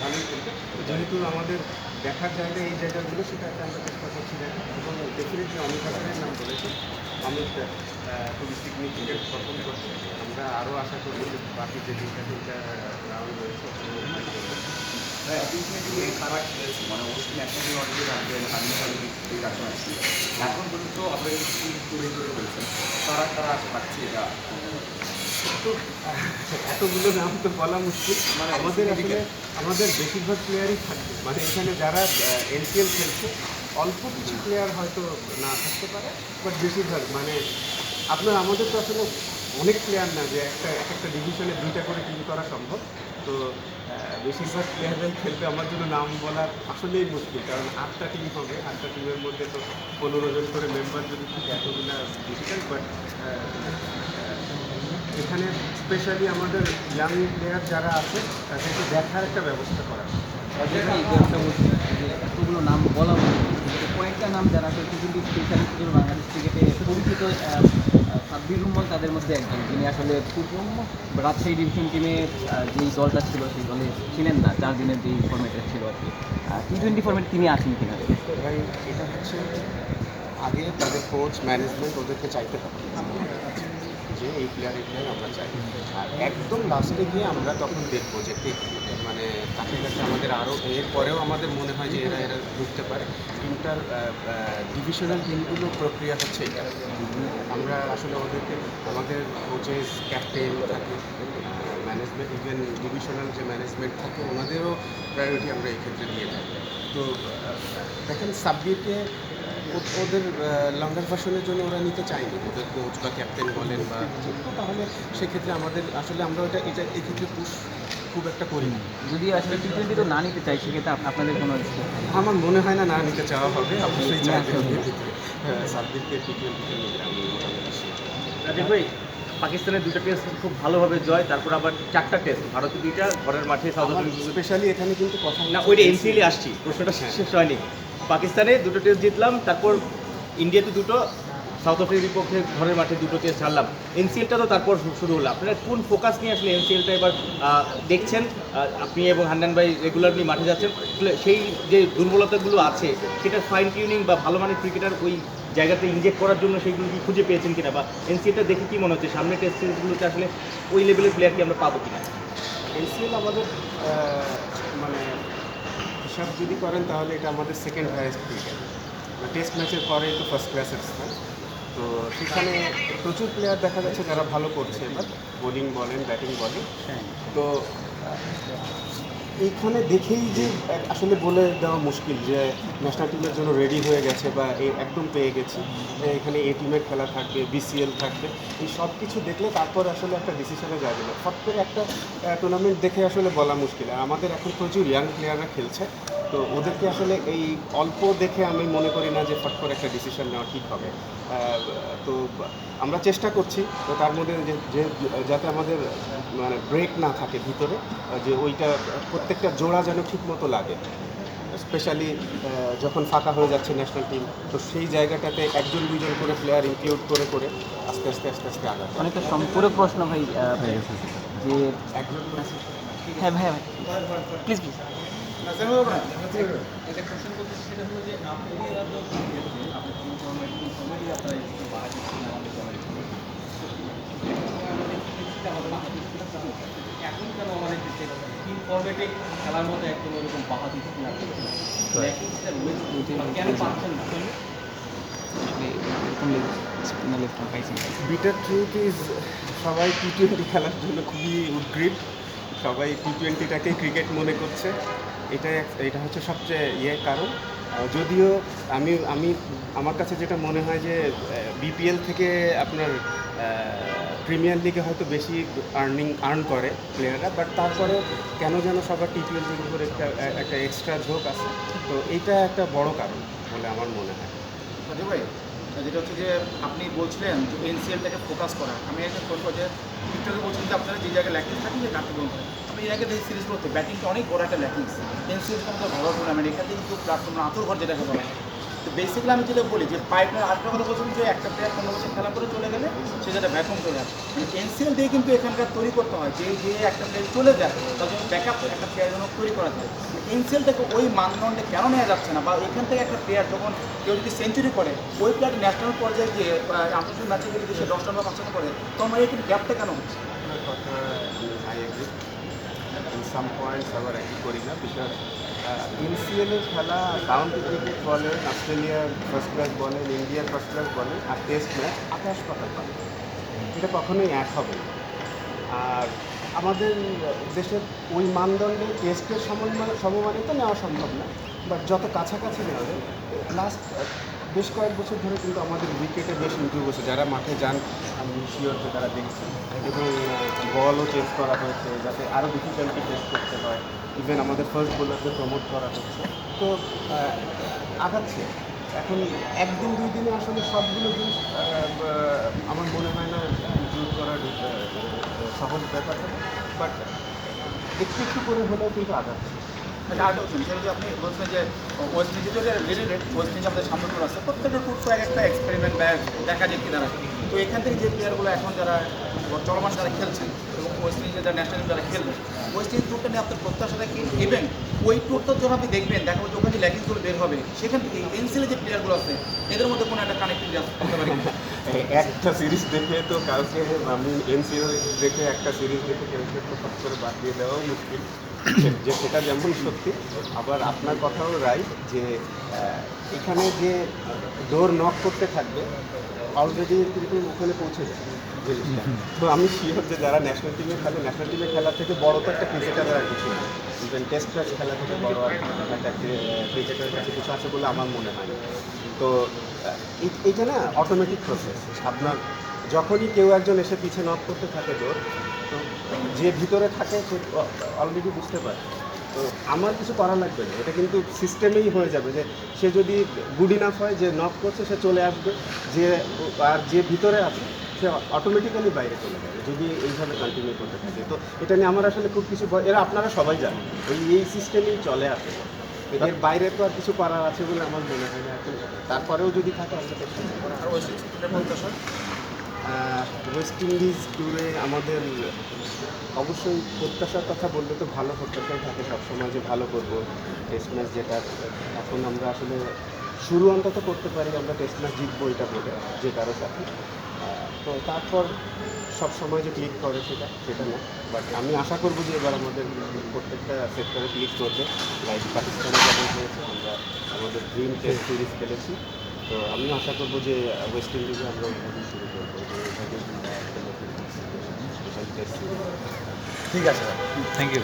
ভালোই খেলবে যেহেতু আমাদের দেখার জায়গা এই জায়গাগুলো সেটা একটা আমরা চেষ্টা করছি দেখা। এবং ডেফিনেটলি অমিত হাসানের নাম বলেছে। অমিত খুবই সিগনিফিকেন্ট পারফর্ম করছে। আমরা আরও আশা করি যে বাকি যে তিনটা তিনটা রাউন্ড রয়েছে হ্যাঁ মানে এই এখন পর্যন্ত আপনারা তৈরি তারা তারা পাচ্ছে এটা তো এতগুলো নাম তো বলা মুশকিল। মানে আমাদের আসলে আমাদের বেশিরভাগ প্লেয়ারই থাকবে। মানে এখানে যারা এনপিএল খেলছে অল্প কিছু প্লেয়ার হয়তো না থাকতে পারে বাট বেশিরভাগ মানে আপনার আমাদের তো আসলে অনেক প্লেয়ার না যে একটা এক একটা ডিভিশনে দুইটা করে টিম করা সম্ভব। তো বেশিরভাগ প্লেয়াররাই খেলতে আমার জন্য নাম বলা আসলেই মুশকিল কারণ আটটা টিম হবে। আটটা টিমের মধ্যে তো পনেরো জন করে মেম্বার যদি থাকে এতগুলো ডিফিকাল্ট বাট এখানে স্পেশালি আমাদের ইয়াং প্লেয়ার যারা আছে তাদেরকে দেখার একটা ব্যবস্থা করা। এতগুলো নাম বলা কয়েকটা নাম যারা টি টোয়েন্টি স্পেশালিস্ট হিসেবে বাংলাদেশ ক্রিকেটে পরিচিত সাব্বির রহমান তাদের মধ্যে একজন। যিনি আসলে রাজশাহী ডিভিশন টিমে যেই দলটা ছিল সেই দলে ছিলেন না চার দিনের যেই ফর্মেটটা ছিল আর কি। টি টোয়েন্টি ফর্মেট তিনি আসেন কিনা? ভাই এটা হচ্ছে আগে তাদের কোচ ম্যানেজমেন্ট ওদেরকে চাইতে হবে। যে এই প্লেয়ার এই প্লেয়ার আমরা চাই। আর একদম লাস্টে গিয়ে আমরা তখন দেখব যে কে মানে কাছে কাছে আমাদের আরও এর পরেও আমাদের মনে হয় যে এরা এরা ঢুকতে পারে। টিমটার ডিভিশনাল টিমগুলো প্রক্রিয়া হচ্ছে এটা। আমরা আসলে ওদেরকে, আমাদের কোচেস ক্যাপ্টেন থাকে ম্যানেজমেন্ট ইভেন ডিভিশনাল যে ম্যানেজমেন্ট থাকে, ওনাদেরও প্রায়োরিটি আমরা এই ক্ষেত্রে দিয়ে থাকি। তো দেখেন সাব্বিরকে ও- ওদের লঙ্গার ভার্সনের জন্য ওরা নিতে চায়নি। ওদের কোচ বা ক্যাপ্টেন বলেন বা কিছু। তাহলে সেক্ষেত্রে আমাদের আসলে আমরা ওটা এটা এক্ষেত্রে পুশ খুব একটা করি না যদি আসলে টি টোয়েন্টি তো না নিতে চাই সেক্ষেত্রে আপনাদের কোনো আমার মনে হয় না না নিতে চাওয়া হবে অবশ্যই চাইবে। হ্যাঁ, সাব্বিরকে টি টোয়েন্টিতে নিয়ে আমি রাজীব ভাই পাকিস্তানের দুটো টেস্ট খুব ভালোভাবে জয় তারপর আবার চারটা টেস্ট ভারতে দুইটা ঘরের মাঠে সাউথ স্পেশালি এখানে কিন্তু কথা না ওইটা এনসিএলে আসছি প্রশ্নটা হ্যাঁ। শেষ হয়নি। পাকিস্তানে দুটো টেস্ট জিতলাম, তারপর ইন্ডিয়াতে দুটো সাউথ আফ্রিকার বিপক্ষে ঘরের মাঠে দুটো টেস্ট হারলাম। এনসিএলটা তো তারপর শুরু হলো। আপনারা কোন ফোকাস নিয়ে আসলে এনসিএলটা এবার দেখছেন? আপনি এবং হান্নান ভাই রেগুলারলি মাঠে যাচ্ছেন। সেই যে দুর্বলতাগুলো আছে, সেটা ফাইন টিউনিং বা ভালো মানের ক্রিকেটার ওই জায়গাতে ইনজেক্ট করার জন্য সেইগুলো কি খুঁজে পেয়েছেন কিনা? বা এনসিএলটা দেখে কি মনে হচ্ছে? সামনে টেস্ট সিরিজগুলোতে আসলে ওই লেভেলের প্লেয়ার কি আমরা পাবো কিনা? এনসিএল আমাদের হিসাব যদি করেন তাহলে এটা আমাদের সেকেন্ড হায়েস্ট ক্রিকেট টেস্ট ম্যাচের পরে তো ফার্স্ট ক্লাসের স্থান তো সেখানে প্রচুর প্লেয়ার দেখা যাচ্ছে যারা ভালো করছে এবার। বোলিং বলেন ব্যাটিং বলেন। তো আহ, এইখানে দেখেই যে, আসলে বলে দেওয়া মুশকিল যে ন্যাশনাল টিমের জন্য রেডি হয়ে গেছে বা একদম পেয়ে গেছি। এখানে এ টিমের খেলা থাকবে বিসিএল থাকবে। এই সব কিছু দেখলে তারপর আসলে একটা ডিসিশনে যাবে না। ফট করে একটা টুর্নামেন্ট দেখে আসলে বলা মুশকিল। আর আমাদের এখন প্রচুর ইয়াং প্লেয়াররা খেলছে। তো ওদেরকে আসলে এই অল্প দেখে আমি মনে করি না যে ফট করে একটা ডিসিশন নেওয়া ঠিক হবে। তো আমরা চেষ্টা করছি তো তার মধ্যে যে যে- যাতে আমাদের মানে ব্রেক না থাকে ভিতরে যে ওইটা প্রত্যেকটা জোড়া যেন ঠিক মতো লাগে স্পেশালি যখন ফাঁকা হয়ে যাচ্ছে ন্যাশনাল টিম তো সেই জায়গাটাতে একজন দুইজন করে প্লেয়ার ইনক্লুড করে করে আস্তে আস্তে আস্তে আস্তে আগাতে অনেকটা সম্পূরক প্রশ্ন ভাই যে একজন হ্যাঁ ভাই প্লিজ প্লিজ এখন কেন আমাদের খেলার মতো একদম ওরকম কেন পাচ্ছেন না? বিটার ট্রুথ ইজ সবাই টি টোয়েন্টি খেলার জন্য খুবই উদ্গ্রীব। সবাই টি টোয়েন্টিটাকে ক্রিকেট মনে করছে। এটা এটা হচ্ছে সবচেয়ে ইয়ে কারণ। যদিও আমি আমি, আমার কাছে যেটা মনে হয় যে বিপিএল থেকে আপনার প্রিমিয়ার লিগে হয়তো বেশি আর্নিং আর্ন করে প্লেয়াররা বাট তারপরে কেন যেন সবার টি টোয়েন্টির উপরে একটা একটা এক্সট্রা ঝোঁক আছে। তো এইটা একটা বড় কারণ বলে আমার মনে হয়। ভাই, যেটা হচ্ছে যে আপনি বলছিলেন যে এনসিএলটাকে ফোকাস করা। আমি একটা ফোন করে বলছিলেন যে আপনারা যে জায়গায় ল্যাকিংস থাকেন, যে করেন আমি এর আগে দেখি সিরিজ করতে ব্যাটিংটা অনেক বড় একটা ল্যাকিংস এনসিএল তো আমাদের ভালো টুর্নামেন্ট এখান কিন্তু প্ল্যাটফর্ম আতর ঘর যেটাকে বলা। তো বেসিক্যালি আমি যেটা বলি যে পাইপলাইন আরেকটা কথা বলছিলাম যে, একটা প্লেয়ার পনেরো বছর খেলা করে চলে গেলে সে যেটা ভ্যাকুম করে যায় এনসিএল দিয়ে কিন্তু এখানকার তৈরি করতে হয় যে যে একটা প্লেয়ার চলে যায়, তার জন্য ব্যাকআপ একটা প্লেয়ার যেন তৈরি করা যায়। এনসিএলটাকে ওই মানদণ্ডে কেন নেওয়া যাচ্ছে না? বা এখান থেকে একটা প্লেয়ার যখন কেউ যদি সেঞ্চুরি করে, ওই প্লেয়ার ন্যাশনাল পর্যায়ে গিয়ে আন্তর্জাতিক ম্যাচে গিয়ে সে দশ রান বা পাঁচ রান করে, তখন এই কিন্তু গ্যাপটা কেন হচ্ছে? সাম পয়েন্টস আবার একই করি না বিকজ এনসিএলের খেলা কাউন্টি ক্রিকেট বলেন অস্ট্রেলিয়ার ফার্স্ট ক্লাস বলেন ইন্ডিয়ার ফার্স্ট ক্লাস বলেন, আর টেস্ট ম্যাচ আকাশ পাতাল পাবে এটা কখনোই এক হবে না। আর আমাদের দেশের ওই মানদণ্ডে টেস্টের সমন্বয় সমমানিত নেওয়া সম্ভব না বাট যত কাছাকাছি নেওয়া যায় লাস্ট বেশ কয়েক বছর ধরে কিন্তু আমাদের উইকেটে বেশ ইম্প্রুভ হয়েছে যারা মাঠে যান আমি শিওর যে তারা দেখছেন এবং বলও চেঞ্জ করা হয়েছে যাতে আরও ডিফিকাল্টি ফেস করতে হয়। ইভেন আমাদের ফার্স্ট বোলারদের প্রমোট করা হচ্ছে। তো আগাচ্ছে। এখন একদিন দুই দিনে আসলে সবগুলো জিনিস আমার মনে হয় না ইনক্লুড আহ, সহজ ব্যাপার বাট একটু একটু করে হলেও কিন্তু আগাচ্ছে। আপনি বলছেন যে ওয়েস্ট ওয়েস্ট আছে প্রত্যেকটা একটা এক্সপেরিমেন্ট ব্যাগ দেখা যায় তো এখান থেকে যে প্লেয়ারগুলো এখন যারা খেলছেন, এবং ওয়েস্ট আপনার প্রত্যাশাটা যখন আপনি দেখবেন হবে, সেখান থেকে যে প্লেয়ারগুলো আছে, এদের মধ্যে কোনো একটা? একটা সিরিজ দেখে তো কাউকে আমি এনসিএল দেখে একটা সিরিজ দেখে ফট করে বাদ দিয়ে দেওয়াও মুশকিল। যে সেটা যেমন সত্যি আবার আপনার কথাও রাইট যে এখানে যে ডোর নক করতে থাকবে অলরেডি কিন্তু ওখানে পৌঁছে যায় জিনিসটা। তো আমি শিওর যে যারা ন্যাশনাল টিমে খেলে ন্যাশনাল টিমে খেলার থেকে বড় তো একটা ক্রিকেটারের আর কিছু না। ইভেন টেস্ট ম্যাচ খেলা থেকে বড় আর একটা ক্রিকেটারের কাছে কিছু আছে বলে আমার মনে হয় তো এইটা না অটোমেটিক প্রসেস আপনার যখনই কেউ একজন এসে পিছে নক করতে থাকে দৌড় তো যে ভিতরে থাকে সে অলরেডি বুঝতে পারে। তো আমার কিছু করা লাগবে না। এটা কিন্তু সিস্টেমেই হয়ে যাবে যে সে যদি গুড ইনাফ হয় যে নক করছে, সে চলে আসবে। যে, আর যে ভিতরে আছে, সে অটোমেটিক্যালি বাইরে চলে যাবে, যদি এইভাবে কন্টিনিউ করতে থাকে। তো এটা নিয়ে আমার আসলে খুব কিছু এরা আপনারা সবাই জানেন। ওই এই সিস্টেমেই চলে আসে। এর বাইরে তো আর কিছু করার আছে বলে আমার মনে হয় না। তারপরেও যদি থাকে, আমরা ওয়েস্ট ইন্ডিজ ট্যুরে আমাদের অবশ্যই প্রত্যাশার কথা বললে তো ভালো প্রত্যাশাই থাকে সবসময় যে ভালো করব টেস্ট ম্যাচ যেটা। এখন আমরা আসলে শুরু অন্তত করতে পারি, আমরা টেস্ট ম্যাচ জিতবো এটা বলে যে কারও সাথে তো তারপর সব সময় যে ক্লিক করে সেটা সেটা না। বাট আমি আশা করব যে এবার আমাদের প্রত্যেকটা সেক্টরে ক্লিক করবে। লাইক পাকিস্তানে যেমন হয়েছে, আমরা আমাদের ড্রিম টেস্ট সিরিজ খেলেছি। তো আমি আশা করব যে ওয়েস্ট ইন্ডিজে আমরা ওইভাবেই শুরু করব। ঠিক আছে থ্যাংক ইউ